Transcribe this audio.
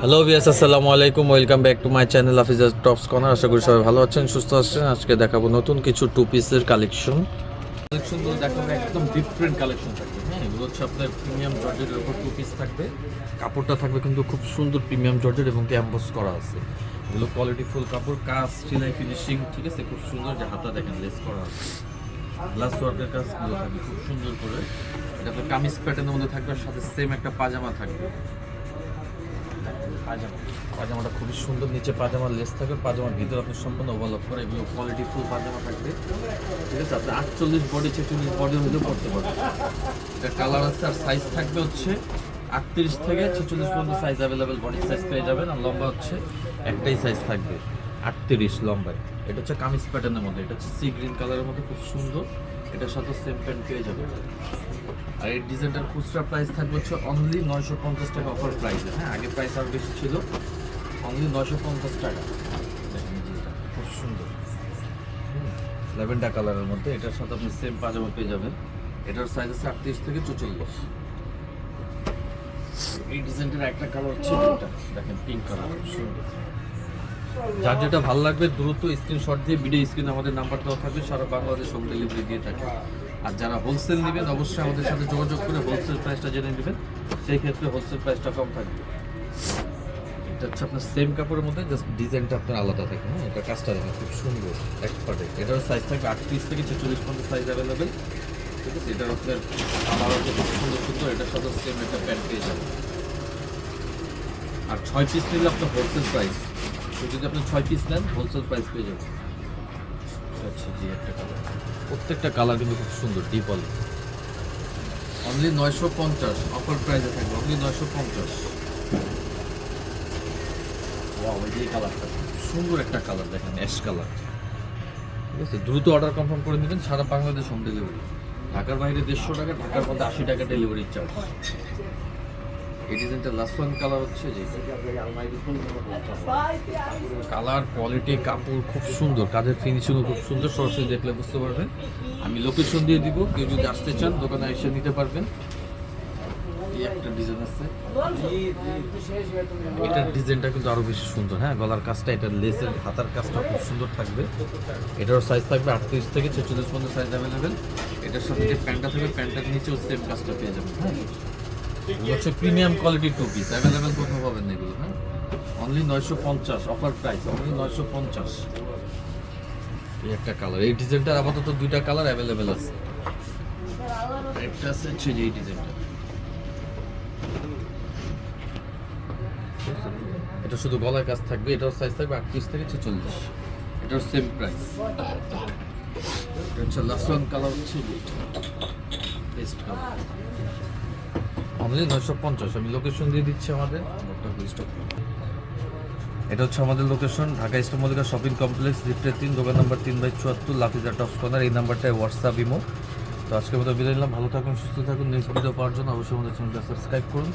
Hello বিয়াস আসসালামু আলাইকুম welcome back to my channel officer tops corner আশা করি সবাই ভালো আছেন, সুস্থ আছেন। আজকে দেখাবো নতুন কিছু টু পিসের কালেকশন কালেকশনগুলো দেখাবো, একদম ডিফারেন্ট কালেকশন থাকবে। হ্যাঁ এগুলো হচ্ছে আপনার প্রিমিয়াম জর্জেটের উপর টু পিস থাকবে। কাপড়টা থাকবে কিন্তু খুব সুন্দর প্রিমিয়াম জর্জেট এবং ক্যাম্পাস করা আছে। এগুলো কোয়ালিটি ফুল কাপড়, কাজ, সেলাই ফিনিশিং ঠিক আছে? খুব সুন্দর যে হাতা দেখেন লেস করা আছে। গ্লাস ওয়ার্কের কাজগুলো থাকবে, খুব সুন্দর করে। এটা তো কামিজ প্যাটার্নের মধ্যে থাকবে সাথে সেম একটা পাজামা থাকবে। পাজামা পাজামাটা খুবই সুন্দর, নিচে পাজামার লেস থাকবে পাজামার ভিতরে আপনি সম্পূর্ণ ওভারলক করে এগুলো কোয়ালিটি ফুল পাজামা থাকবে। ঠিক আছে, আপনি আটচল্লিশ বডি ছেচল্লিশ বডির মধ্যে পড়তে পারবেন। এটা কালার আছে আর সাইজ থাকবে হচ্ছে আটত্রিশ থেকে ছেচল্লিশ পর্যন্ত সাইজ অ্যাভেলেবেল বডি সাইজ পেয়ে যাবেন আর লম্বা হচ্ছে একটাই সাইজ থাকবে, আটত্রিশ লম্বায়। এটা হচ্ছে কামিজ প্যাটার্নের মধ্যে, এটা হচ্ছে সি গ্রিন কালারের মধ্যে খুব সুন্দর। এটার সাথে সেম প্যান্ট পেয়ে যাবেন আর এই ডিজাইনটার খুচরা প্রাইস থাকবে হচ্ছে অনলি নয়শো পঞ্চাশ টাকা অফার প্রাইসে হ্যাঁ আগে প্রাইস আরও বেশি ছিল অনলি নয়শো পঞ্চাশ টাকা। খুব সুন্দর। ল্যাভেন্ডার কালারের মধ্যে, এটার সাথে আপনি সেম পাজামা পেয়ে যাবেন। এটার সাইজ আছে আটত্রিশ থেকে চৌচল্লিশ। এই ডিজাইনটার একটা কালার হচ্ছে দেখেন পিঙ্ক কালার সুন্দর। যার যেটা ভালো লাগবে, দ্রুত স্ক্রিনশট দিয়ে ভিডিও স্ক্রিন আমাদের নাম্বার দেওয়া থাকবে, সারা বাংলাদেশ হোম ডেলিভারি দিয়ে থাকে। আর যারা হোলসেল নেবেন, অবশ্যই আমাদের সাথে যোগাযোগ করে হোলসেল প্রাইসটা জেনে নেবেন। সেই ক্ষেত্রে হোলসেল প্রাইসটা কম থাকবে। এটা হচ্ছে আপনার সেম কাপড়ের মধ্যে জাস্ট ডিজাইনটা আপনার আলাদা থাকে হ্যাঁ? এটা কাজটা দেখেন খুব সুন্দর এক এটার সাইজ থাকবে আটত্রিশ থেকে ছেচল্লিশ পর্যন্ত সাইজ অ্যাভেলেবেল ঠিক আছে? এটার আপনার হচ্ছে খুব সুন্দর সুন্দর, এটার সাথে সেম একটা প্যান্ট পেয়ে যাবেন। আর ছয় পিস নিলে আপনার হোলসেল প্রাইস তো যদি আপনি ছয় পিস নেন হোলসেল প্রাইস পেয়ে যাবেন। আচ্ছা জি, একটা কালার প্রত্যেকটা কালার কিন্তু খুব সুন্দর ডিপ অলি অনলি নয়শো পঞ্চাশ অফার প্রাইসে থাকবে অনলি নয়শো পঞ্চাশ। যে কালারটা সুন্দর একটা কালার দেখেন অ্যাশ কালার ঠিক আছে, দ্রুত অর্ডার কনফার্ম করে নেবেন, সারা বাংলাদেশ হোম ডেলিভারি ঢাকার বাইরে দেড়শো টাকা, ঢাকার মধ্যে আশি টাকা ডেলিভারি চার্জ এই লাস্ট ওয়ান কালার হচ্ছে যে কালার কোয়ালিটি কাপড় খুব সুন্দর, কাজের ফিনিশিংও খুব সুন্দর, সরাসরি দেখলে বুঝতে পারবেন। আমি লোকেশন দিয়ে দিব, কেউ যদি আসতে চান, দোকানে এসে নিতে পারবেন। একটা ডিজাইন এটার ডিজাইনটা কিন্তু আরও বেশি সুন্দর হ্যাঁ? গলার কাজটা এটার লেসের হাতার কাজটা খুব সুন্দর থাকবে। এটার সাইজ থাকবে আটত্রিশ থেকে ছেচল্লিশ পর্যন্ত সাইজ অ্যাভেলেবেল এটার সাথে যে প্যান্টটা থাকবে, প্যান্টটার নিচেও সেম কাজটা পেয়ে যাবেন হ্যাঁ? হচ্ছে প্রিমিয়াম কোয়ালিটির টু পিস অ্যাভেলেবেল কোথাও পাবেন না এগুলো হ্যাঁ? অনলি নয়শো পঞ্চাশ অফার প্রাইস অনলি নয়শো পঞ্চাশ। এই একটা কালার এই ডিজাইনটার আপাতত দুইটা কালার অ্যাভেলেবেল আছে। একটা আছে হচ্ছে যে এই ডিজাইনটা এটা শুধু গলার কাজ থাকবে এটার সাইজ থাকবে আটত্রিশ থেকে ছেচল্লিশ। এটার সেম প্রাইস এটা হচ্ছে লাসন কালার হচ্ছে পেস্ট কালার আমাদের নয়শো পঞ্চাশ। আমি লোকেশন দিয়ে দিচ্ছি আমাদের। এটা হচ্ছে আমাদের location Dhaka east Mallika shopping complex লিফটের তিন দোকান নাম্বার তিন বাই চুয়াত্তর লাফিজা টপস কর্নার এই নাম্বারটায় হোয়াটসঅ্যাপ ইমো তো আজকে মতো বিদায় নিলাম। ভালো থাকুন সুস্থ থাকুন নেক্সট ভিডিও পাওয়ার জন্য অবশ্যই আমাদের চ্যানেলটা সাবস্ক্রাইব করুন।